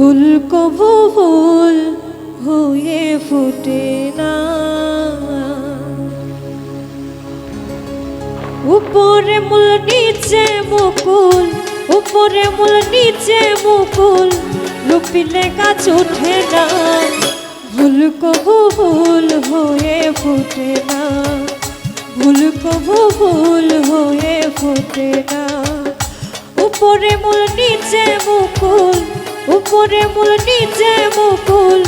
ভুল কবু ভুল হয়ে ফোটে না। উপরে মূল, নিচে মুকুল, উপরে মূল, নিচে মুকুল লুপিলে গাছ ওঠে না। ভুল কবু ভুল হয়ে ফোটে না। ভুল কবু ভুল হয়ে ফোটে না। উপরে মূল, নিচে মুকুল উপরে মূল, নিচে মুকুল।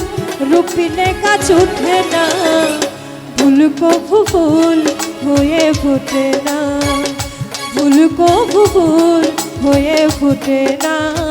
রূপিনে গাছ উঠে না, ভুল কভু ভুল হয়ে ফুটে না। ভুল কভু ভুল হয়ে ফুটে না।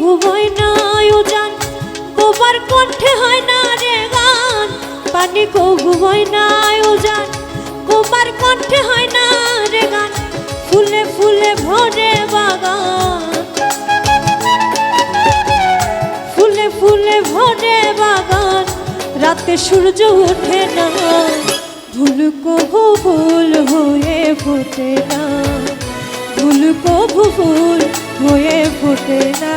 কভু হয় না আয়োজন গোবার কণ্ঠে হয় না রে গান, পানি কভু হয় না আয়োজন গোবার কণ্ঠে হয় না রে গান, ফুলে ফুলে ভরে বাগান। ফুলে ফুলে ভরে বাগান, রাতে সূর্য ওঠে না ভুল কভু ভুল হয়ে ফোটে না ভুল কভু ভুল হয়ে ফোটে না।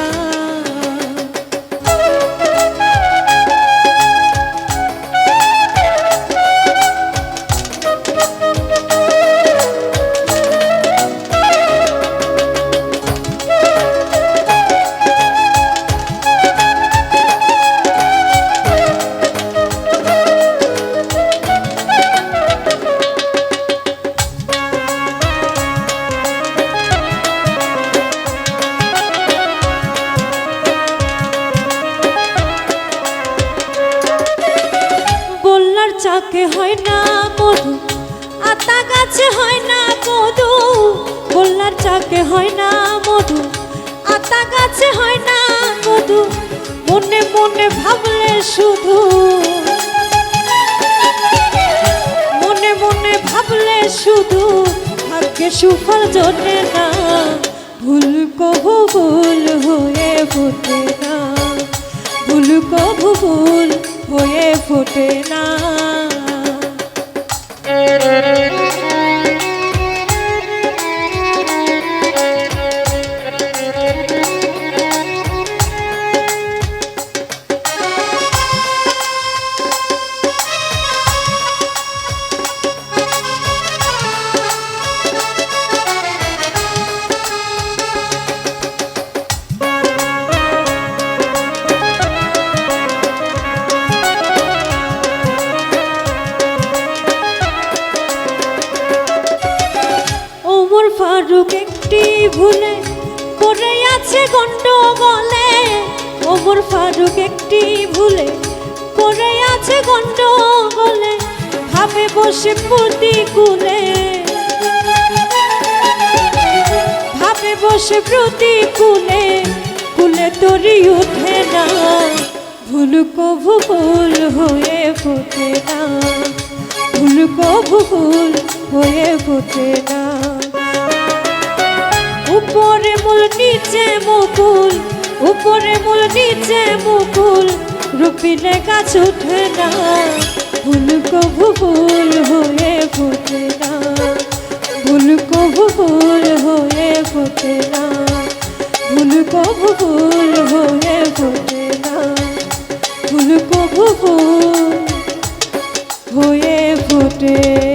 বললার হয় না মধু আতা গাছে হয় না মধু বললার চাকে হয় না মধু আতা গাছে হয় না মধু, মনে মনে ভাবলে শুধু। মনে মনে ভাবলে শুধু, ভাগ্যে সুফল জোটে না, ভুল কবু ভুল হয়ে ফোটে না, ভুল কবু ভুল হয়ে ফোটে না। ওমর ভুলে আছে ওমর ফারুক একটি ভুলে পড়ে আছে গন্ডগোলে। ভাবে বসে ভাবে বসে প্রতিকূলে। কুলে তরি ওঠে না। ভুল কভু ভুল হয়ে ফোটে না। ভুল কভু ভুল হয়ে ফোটে না। উপরে মূল, নিচে মুকুল। উপরে মূল, নিচে মুকুল। রুপিলে গাছ উঠে না ভুল কভু ভুল হয়ে ফোটে না। ভুল কভু ভুল হয়ে ফুটে না ভুল কভু ভুল হয়ে ফুটে না। ভুল কভু ভুল হয়ে ফোটে।